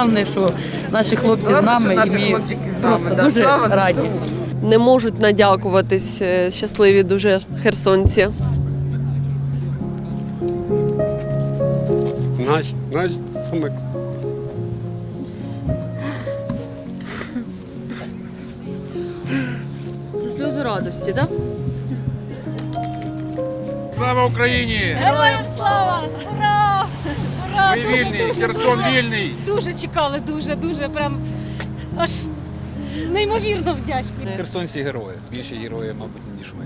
Головне, що наші хлопці з нами наші і ми хлопчики з нами, просто да. дуже раді. Не можуть надякуватись е, щасливі дуже херсонці. Наш, наш саме Це сльози радості, так? Слава Україні! Героям слава! Ура! Ура! Ми вільні! Херсон вільний! Дуже чекали, дуже, дуже прям аж неймовірно вдячні. Херсонці герої. Більше герої, мабуть, ніж ми.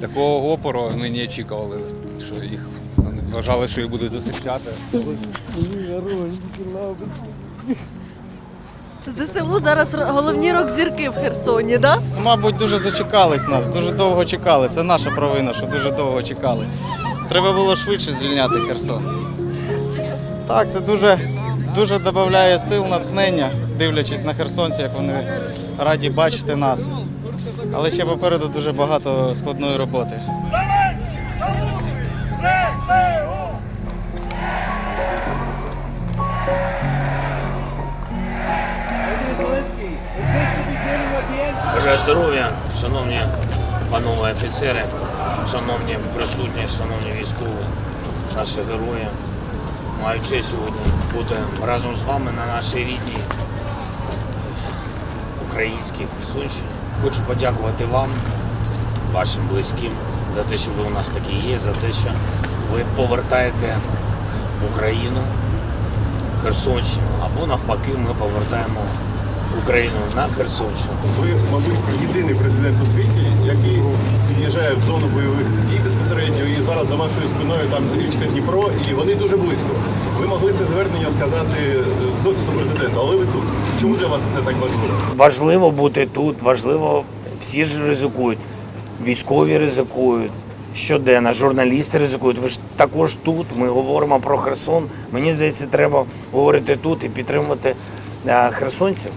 Такого опору ми не очікували, що їх вважали, що їх будуть захищати. ЗСУ зараз головні рок-зірки в Херсоні, так? Мабуть, дуже зачекались нас, дуже довго чекали. Це наша провина, що дуже довго чекали. Треба було швидше звільняти Херсон. Так, це дуже, дуже додає сил, натхнення, дивлячись на херсонців, як вони раді бачити нас. Але ще попереду дуже багато складної роботи. Бажаю здоров'я, шановні панове офіцери, шановні присутні, шановні військові, наші герої. Маю честь сьогодні бути разом з вами на нашій рідній українській Херсонщині. Хочу подякувати вам, вашим близьким, за те, що ви у нас такі є, за те, що ви повертаєте в Україну Херсонщину, або навпаки, ми повертаємо Україну на Херсонщину. Ви, мабуть, єдиний президент у світі, який під'їжджає в зону бойових дій безпосередньо і зараз за вашою спиною там річка Дніпро, і вони дуже близько. Ви могли це звернення сказати з офісу президента, але ви тут. Чому для вас це так важливо? Важливо бути тут, важливо, всі ж ризикують. Військові ризикують, щоденно, журналісти ризикують. Ви ж також тут. Ми говоримо про Херсон. Мені здається, треба говорити тут і підтримувати е, херсонців.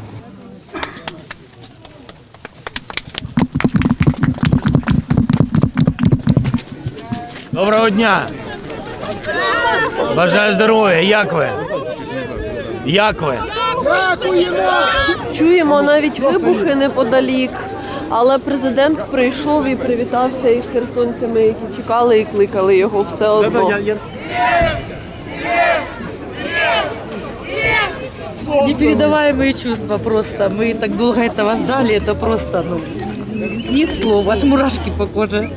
Доброго дня! Бажаю здоров'я! Як ви? Як ви? Чуємо навіть вибухи неподалік. Але президент прийшов і привітався із херсонцями, які чекали і кликали його все одно. Непередаваемые чувства просто. Мы так долго этого ждали, это просто, ну, нет слов, аж мурашки по коже.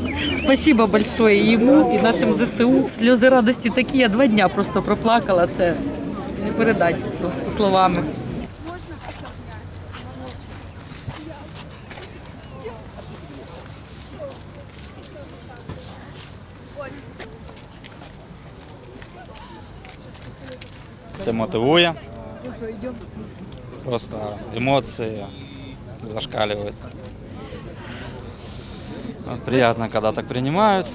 Спасибо большое ему, и нашим ЗСУ. Сльози радості такі, я два дня просто проплакала, це не передати просто словами. Це мотивує. Просто емоції зашкаливают. Приятно, когда так принимают.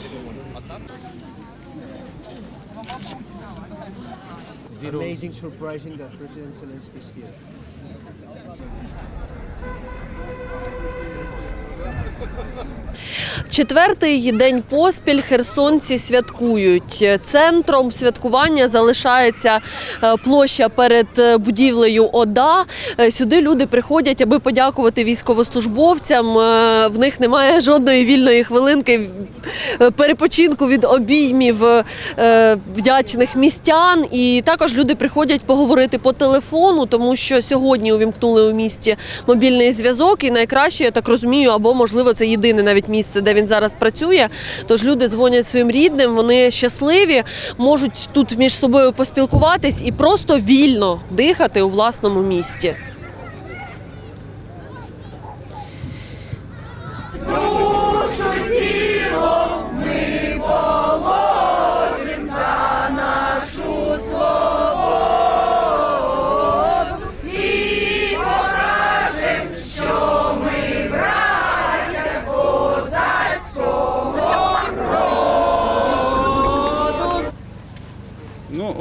amazing surprising that President Zelensky is here. Четвертий день поспіль херсонці святкують. Центром святкування залишається е, площа перед е, будівлею ОДА. Е, Сюди люди приходять, аби подякувати військовослужбовцям. В них немає жодної вільної хвилинки перепочинку від обіймів вдячних містян. І також люди приходять поговорити по телефону, тому що сьогодні увімкнули у місті мобільний зв'язок. І найкраще, я так розумію, або можливо це єдине навіть місце, де він зараз працює. Тож люди дзвонять своїм рідним, вони щасливі, можуть тут між собою поспілкуватись і просто вільно дихати у власному місті.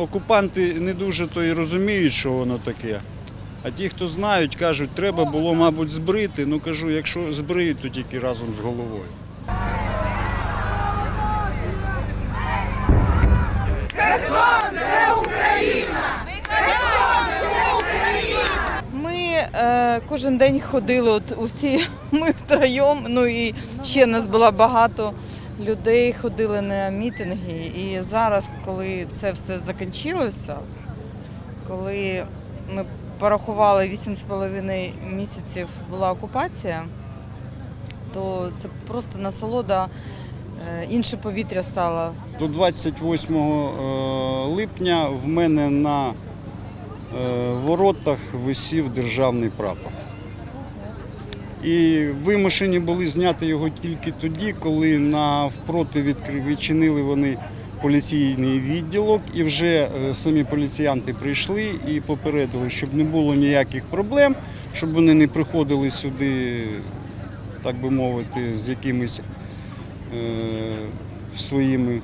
Окупанти не дуже то і розуміють, що воно таке. А ті, хто знають, кажуть, треба було, мабуть, збрити. Ну кажу, якщо збриють, то тільки разом з головою. Херсон Україна! Херсон Е, кожен день ходили, от усі ми втроєм, ну і ще нас було багато людей, ходили на мітинги. І зараз, коли це все закінчилося, коли ми порахували 8,5 місяців була окупація, то це просто насолода, е, інше повітря стало. До 28 е, липня в мене на е, воротах висів державний прапор. І вимушені були зняти його тільки тоді, коли навпроти відкри- відчинили вони поліційний відділок, і вже е, самі поліціянти прийшли і попередили, щоб не було ніяких проблем, щоб вони не приходили сюди, так би мовити, з якимись е, своїми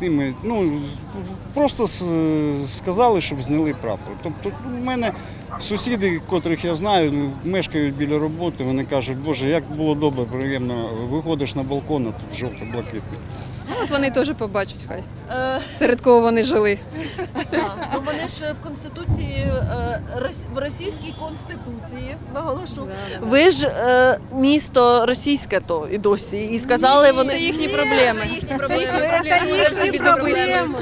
тими, ну, просто сказали, щоб зняли прапор. Тобто у мене сусіди, котрих я знаю, ну, мешкають біля роботи, вони кажуть, боже, як було добре, приємно, виходиш на балкон, а тут жовто-блакитний. От вони теж побачать хай. Е, Серед кого вони жили. Ну вони ж в конституції е, рос- в російській конституції наголошу. Ви ж е, місто російське то і досі. І сказали Це вони. їхні проблеми. Це їхні проблеми. Це їхні проблеми.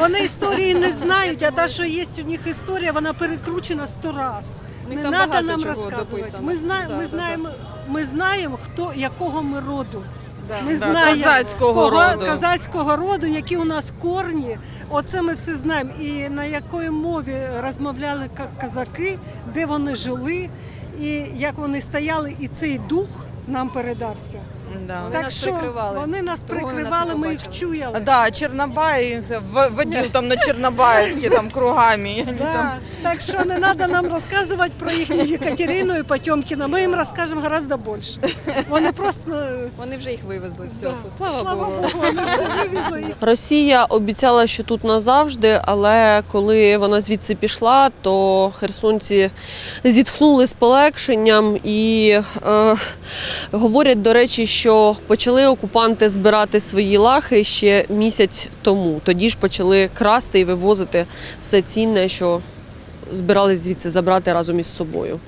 Вони історії не знають, а та, що є у них історія, вона перекручена сто раз. Не там треба багато нам чого розказувати. дописано. Ми знаємо, Да, ми да, знаємо, ми знаємо, хто якого ми роду. Да. Ми Да, знаємо козацького кого- роду. козацького роду, які у нас корні. Оце ми все знаємо. І на якої мові розмовляли ка- козаки, де вони жили, і як вони стояли, і цей дух нам передався. Да. Вони нас прикривали. Вони нас Того вони нас прикривали, не ми їх побачили. чуяли. Да, Чернобай в- там на Чернобаївці там кругами. і там Да. Так що не треба нам розказувати про їхню Екатерину і Потьомкіна. Ми їм розкажемо гораздо більше. Вони просто Вони вже їх вивезли. Все, да, слава, Богу. вони все вивезли. Росія обіцяла, що тут назавжди, але коли вона звідси пішла, то херсонці зітхнули з полегшенням і е, говорять, до речі, що почали окупанти збирати свої лахи ще місяць тому. Тоді ж почали красти і вивозити все цінне, що збирались звідси забрати разом із собою.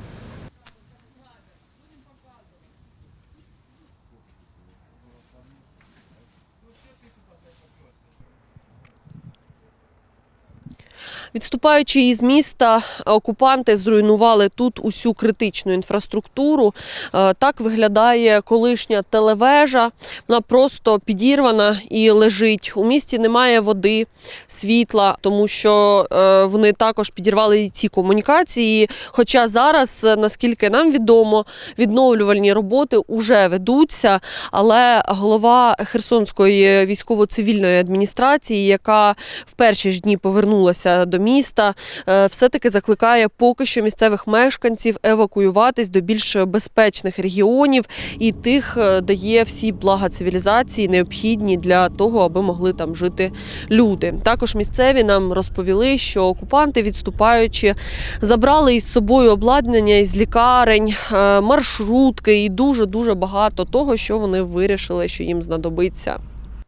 Відступаючи із міста, окупанти зруйнували тут усю критичну інфраструктуру. Е, Так виглядає колишня телевежа. Вона просто підірвана і лежить. У місті немає води, світла, тому що е, вони також підірвали і ці комунікації. Хоча зараз, е, наскільки нам відомо, відновлювальні роботи вже ведуться. Але голова Херсонської військово-цивільної адміністрації, яка в перші ж дні повернулася до міста, е, все-таки закликає поки що місцевих мешканців евакуюватись до більш безпечних регіонів і тих, е, де є всі блага цивілізації, необхідні для того, аби могли там жити люди. Також місцеві нам розповіли, що окупанти, відступаючи, забрали із собою обладнання із лікарень, е, маршрутки і дуже дуже багато того, що вони вирішили, що їм знадобиться.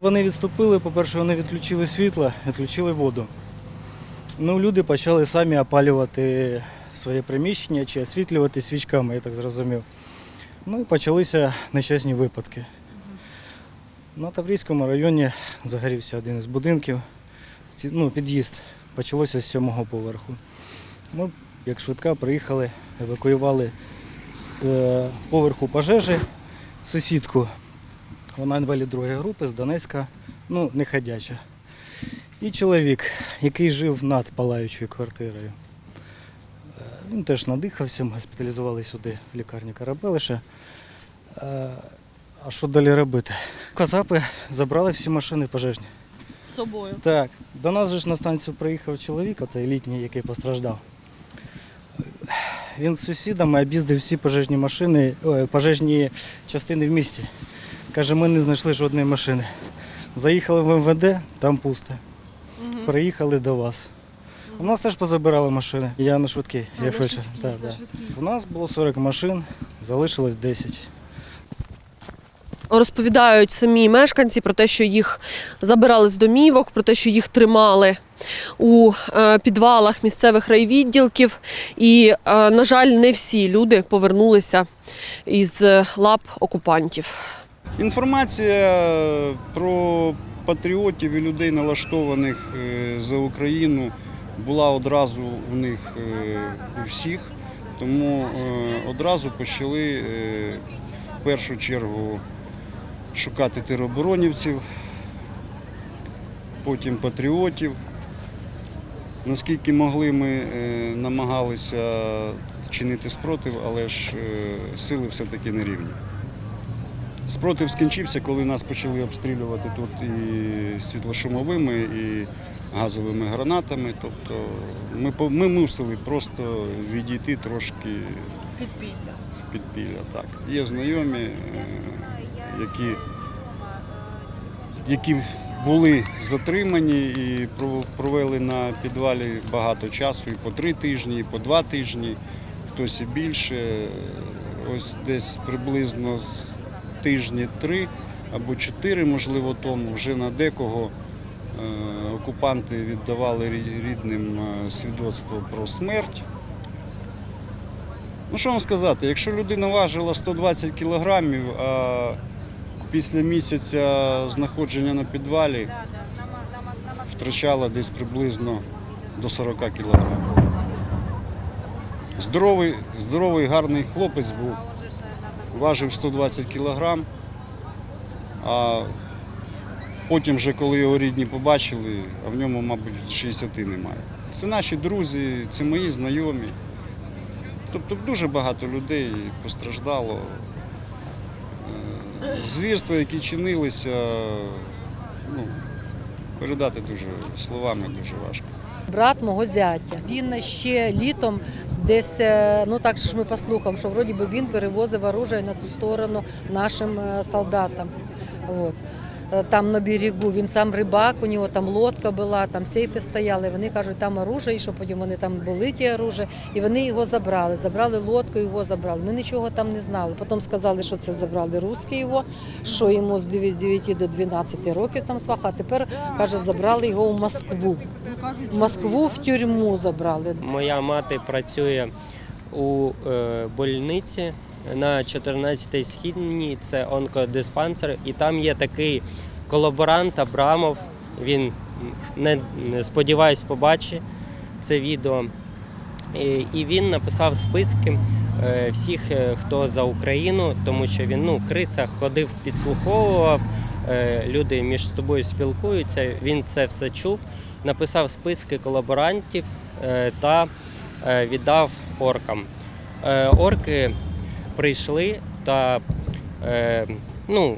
Вони відступили, по-перше, вони відключили світло, відключили воду. Ну, люди почали самі опалювати своє приміщення чи освітлювати свічками, я так зрозумів. Ну і почалися нещасні випадки. На Таврійському районі загорівся один із будинків, ну, під'їзд. Почалося з сьомого поверху. Ми, як швидка, приїхали, евакуювали з е, поверху пожежі сусідку. Вона інвалід другої групи з Донецька, ну, не ходяча. І чоловік, який жив над палаючою квартирою. Е, Він теж надихався, ми госпіталізували сюди в лікарні Карабелиша. Е, А що далі робити? Казапи забрали всі машини пожежні. З собою. Так, до нас же ж на станцію приїхав чоловік, оцей літній, який постраждав. Він з сусідами об'їздив всі пожежні машини, ой, пожежні частини в місті. Каже, ми не знайшли жодної машини. Заїхали в МВД, там пусто. Приїхали до вас. У нас теж позабирали машини. Я на швидкий, я фельдшер. Так, так. У нас було 40 машин, залишилось 10. Розповідають самі мешканці про те, що їх забирали з домівок, про те, що їх тримали у е, підвалах місцевих райвідділків. І, е, на жаль, не всі люди повернулися із лап окупантів. Інформація про патріотів і людей, налаштованих е, за Україну, була одразу у них е, у всіх. Тому е, одразу почали в першу чергу шукати тероборонівців, потім патріотів. Наскільки могли, ми намагалися чинити спротив, але ж сили все-таки не рівні. Спротив скінчився, коли нас почали обстрілювати тут і світлошумовими, і газовими гранатами. Тобто ми, ми мусили просто відійти трошки в підпілля. Так. Є знайомі, е, які, які були затримані і про- провели на підвалі багато часу, і по три тижні, і по два тижні, хтось і більше. Ось десь приблизно з тижні три або чотири, можливо, тому вже на декого е, окупанти віддавали рідним е, свідоцтво про смерть. Ну що вам сказати, якщо людина важила 120 кілограмів, а після місяця знаходження на підвалі втрачала десь приблизно до 40 кілограмів. Здоровий, здоровий, гарний хлопець був, важив 120 кілограм, а потім, вже, коли його рідні побачили, а в ньому, мабуть, 60 немає. Це наші друзі, це мої знайомі. Тобто дуже багато людей постраждало. Е, Звірства, які чинилися, ну, передати дуже словами дуже важко. Брат мого зятя. Він ще літом десь, е, ну так що ж ми послухаємо, що вроді би він перевозив оружие на ту сторону нашим е, солдатам. От. Е, Там на берегу він сам рибак, у нього там лодка була, там сейфи стояли. Вони кажуть, там оружие, і що потім вони там були ті оружие, і вони його забрали. Забрали лодку, його забрали. Ми нічого там не знали. Потім сказали, що це забрали русські його, що йому з 9 до 12 років там сваха. А тепер каже, забрали його в Москву. В Москву в тюрму забрали. Моя мати працює у е, больниці на 14-й східній, це онкодиспансер, і там є такий колаборант Абрамов. Він не, сподіваюсь, побачить це відео. І, він написав списки е, всіх, е, хто за Україну, тому що він ну, криса ходив, підслуховував, е, люди між собою спілкуються. Він це все чув, написав списки колаборантів та віддав оркам. Орки прийшли та е, ну,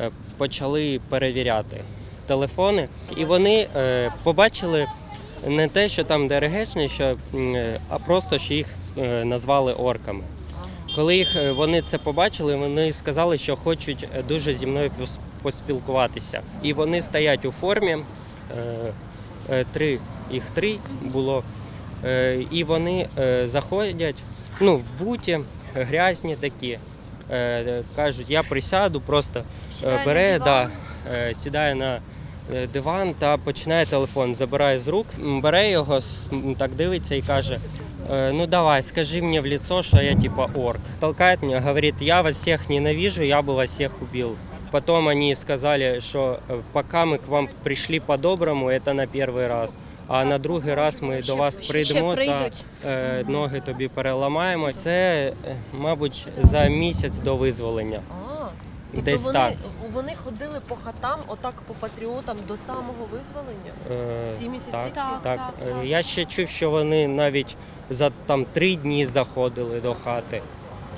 е, почали перевіряти телефони, і вони е, побачили не те, що там ДРГшні, що, е, а просто що їх е, назвали орками. Коли їх вони це побачили, вони сказали, що хочуть дуже зі мною поспілкуватися. І вони стоять у формі. Три їх три було. І вони заходять ну, в буті, грязні такі. Е, Кажуть, я присяду, просто е, бере, да, е, сідає на е, диван та починає телефон, забирає з рук, м, бере його, с- м, так дивиться і каже: «Е, ну давай, скажи мені в лицо, що я типа орк. Толкает меня, говорит, я вас всех ненавижу, я бы вас всех убил. Потом они сказали, что э, пока мы к вам пришли по-доброму, это на первый раз. А на другий раз ми до вас прийдемо та е, ноги тобі переламаємо. Це, е, мабуть, за місяць до визволення. Десь вони, так. вони ходили по хатам, отак по патріотам до самого визволення. Е, Всі місяці? Так, Так, так. так, Е, так. Я ще чув, що вони навіть за там три дні заходили до хати.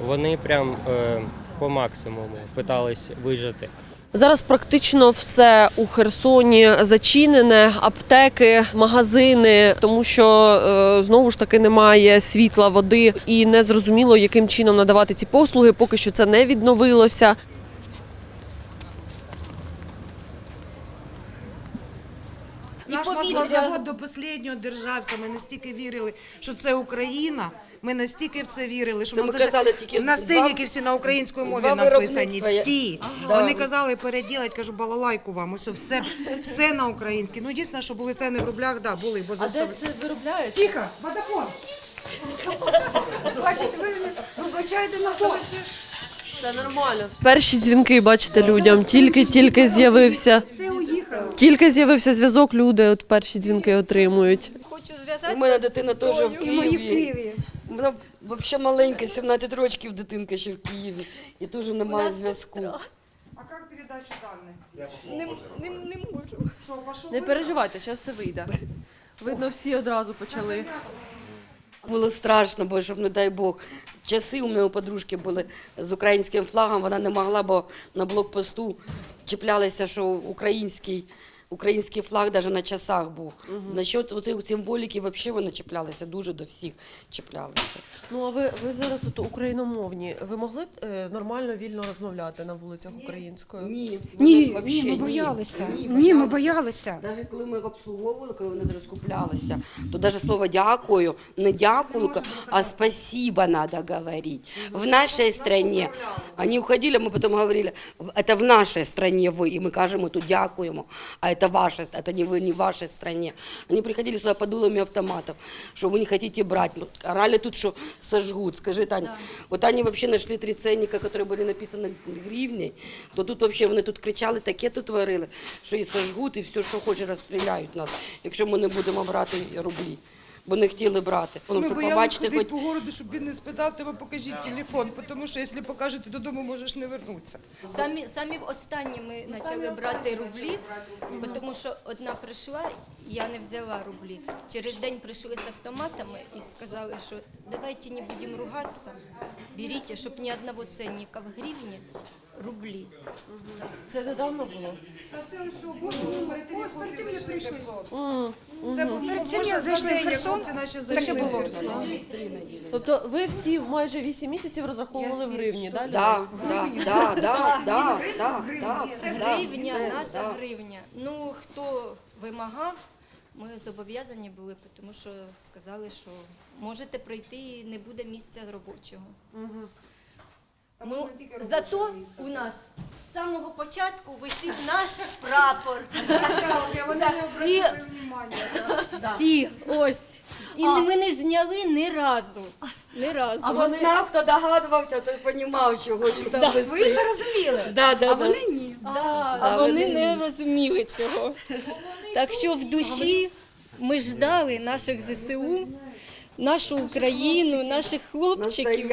Вони прям е, по максимуму питались вижити. Зараз практично все у Херсоні зачинене, аптеки, магазини, тому що е, знову ж таки немає світла, води і не зрозуміло, яким чином надавати ці послуги. Поки що це не відновилося. Наш маслозавод до останнього держався. Ми настільки вірили, що це Україна. Ми настільки в це вірили, що Це ми нас даже казали тільки на два- сценіки всі на української мові два написані. виробництва є. Всі Да. вони казали переділать, кажу, балалайку вам. Ось все, все на українській. Ну дійсно, що були ціни в рублях, да, були, бо А де застав... це виробляється? Тихо, водофон. Бачите, ви вибачайте на вулиці. Це нормально. Перші дзвінки, бачите, людям. Тільки-тільки з'явився. Тільки з'явився зв'язок, люди от перші дзвінки отримують. Хочу У мене дитина теж в. Києві. Вона взагалі маленька, 17 років дитинка ще в Києві. І теж немає зв'язку. А як передача даних? Не, не, не можу. Що, пішов? Не переживайте, зараз все вийде. Видно, всі одразу почали. Було страшно, бо щоб, не дай Бог, часи у мене у подружки були з українським флагом, вона не могла, бо на блокпосту чіплялися, що український, український флаг навіть на часах був. Насчет цих символіки взагалі вони чіплялися, дуже до всіх чіплялися. Ну а ви, ви зараз от україномовні. Ви могли е, нормально вільно розмовляти на вулицях українською? Ні, Ні, вообще ні, ми ні. боялися. Ні, Ні, ми боялися. Навіть коли ми їх обслуговували, коли вони розкуплялися, то навіть слово дякую, не дякую, а спасибо надо говорить. В нашей стране. Они уходили, мы потом говорили, это в нашей стране вы, и мы кажем, тут дякуємо, а это ваша, это не вы, не в вашей стране. Они приходили сюда под дулами автоматов, что вы не хотите брать. Ну, Орали тут, что сожгут. Скажи, Таня, вот они вообще нашли три ценника, которые были написаны гривней, то тут вообще вони тут кричали, таке тут творили, що і сожгуть, і все, що хоче, розстріляють нас, якщо ми не будемо брати рублі. Бо не хотіли брати. Ми що боялись побачите, ходити хоч по городу, щоб він не спитав тебе, покажіть телефон, тому що якщо покажете додому, можеш не вернутися. Самі, самі останні ми почали брати рублі, тому що одна прийшла, я не взяла рублі. Через день прийшли з автоматами і сказали, що давайте не будемо ругатися, беріть, щоб ні одного ценника в гривні, рублі. Це недавно було. Це все, ось перед тим, як прийшли. Це був перед цим, як зайшли в Херсон, таке було. Тобто ви всі майже 8 місяців розраховували в гривні, да, да, да, да, да, да, да, да, Це да, гривня, наша гривня. Ну, хто вимагав, ми зобов'язані були, тому що сказали, що можете прийти і не буде місця робочого. Мгм. Ну, зато у нас з самого початку висів наш прапор. Всі, всі, ось. І ми не зняли ні разу. Ні разу. А хто знав, хто догадувався, той розумів, чого він там висить. Ви це розуміли, Да, да, а да. вони ні. А вони вони не розуміли цього. Так що в душі ми ждали наших ЗСУ, нашу Україну, наших хлопчиків,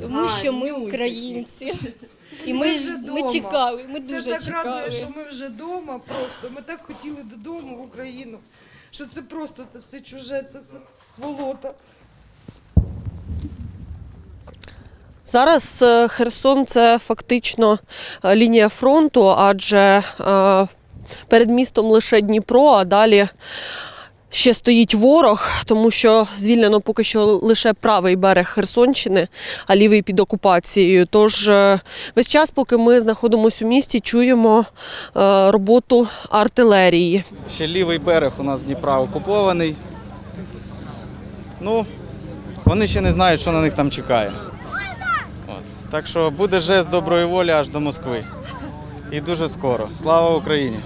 тому що ми українці. І ми, ж- ми чекали, ми дуже Це так радує, чекали. що ми вже вдома просто. Ми так хотіли додому в Україну, що це просто це все чуже, це сволота. Зараз е, Херсон це фактично е, лінія фронту, адже е, перед містом лише Дніпро, а далі ще стоїть ворог, тому що звільнено поки що лише правий берег Херсонщини, а лівий під окупацією. Тож весь час, поки ми знаходимося у місті, чуємо роботу артилерії. Ще лівий берег у нас Дніпра окупований. Ну, вони ще не знають, що на них там чекає. Так що буде жест доброї волі аж до Москви. І дуже скоро. Слава Україні!